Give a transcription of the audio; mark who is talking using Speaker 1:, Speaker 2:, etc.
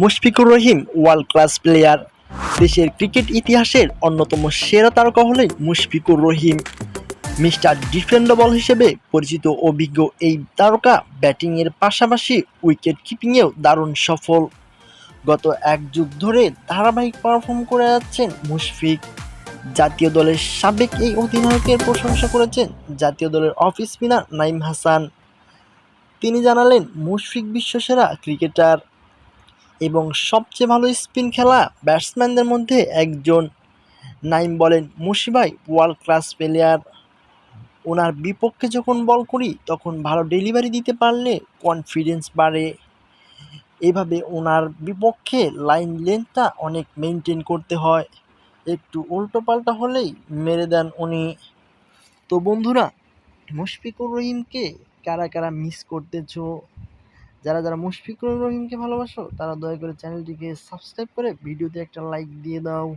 Speaker 1: Mushfiqur Rahim world class player. দেশের cricket ইতিহাসের অন্যতম সেরা তারকা হলেন মুশফিকুর রহিম। মিস্টার ডিফেন্ডেবল হিসেবে পরিচিত অভিজ্ঞ এই তারকা ব্যাটিংয়ের পাশাপাশি উইকেট কিপিংয়েও দারুণ সফল। গত এক যুগ ধরে ধারাবাহিক পারফর্ম করে যাচ্ছেন মুশফিক। জাতীয় দলের সাবেক এই অধিনায়কের প্রশংসা করেছেন জাতীয় দলের অফ স্পিনার নাইম হাসান। তিনি জানালেন, মুশফিক বিশ্বসেরা ক্রিকেটার। এবং সবচেয়ে ভালো স্পিন খেলা ব্যাটসম্যানদের মধ্যে একজন। নাইম বলেন, মুশিবাই ওয়ার্ল্ড ক্লাস প্লেয়ার ওনার বিপক্ষে যখন বল করি, তখন ভালো ডেলিভারি দিতে পারলে কনফিডেন্স বাড়ে। এভাবে ওনার বিপক্ষে লাইন লেন্থটা অনেক মেনটেন করতে হয়। একটু উল্টো পাল্টা হলেই মেরে দেন উনি। তো বন্ধুরা, মুশফিকুর রহিমকে কারা কারা মিস করতেছো? যারা যারা মুশফিকুর রহিমকে ভালোবাসো, তারা দয়া করে চ্যানেলটিকে সাবস্ক্রাইব করে ভিডিওতে একটা লাইক দিয়ে দাও।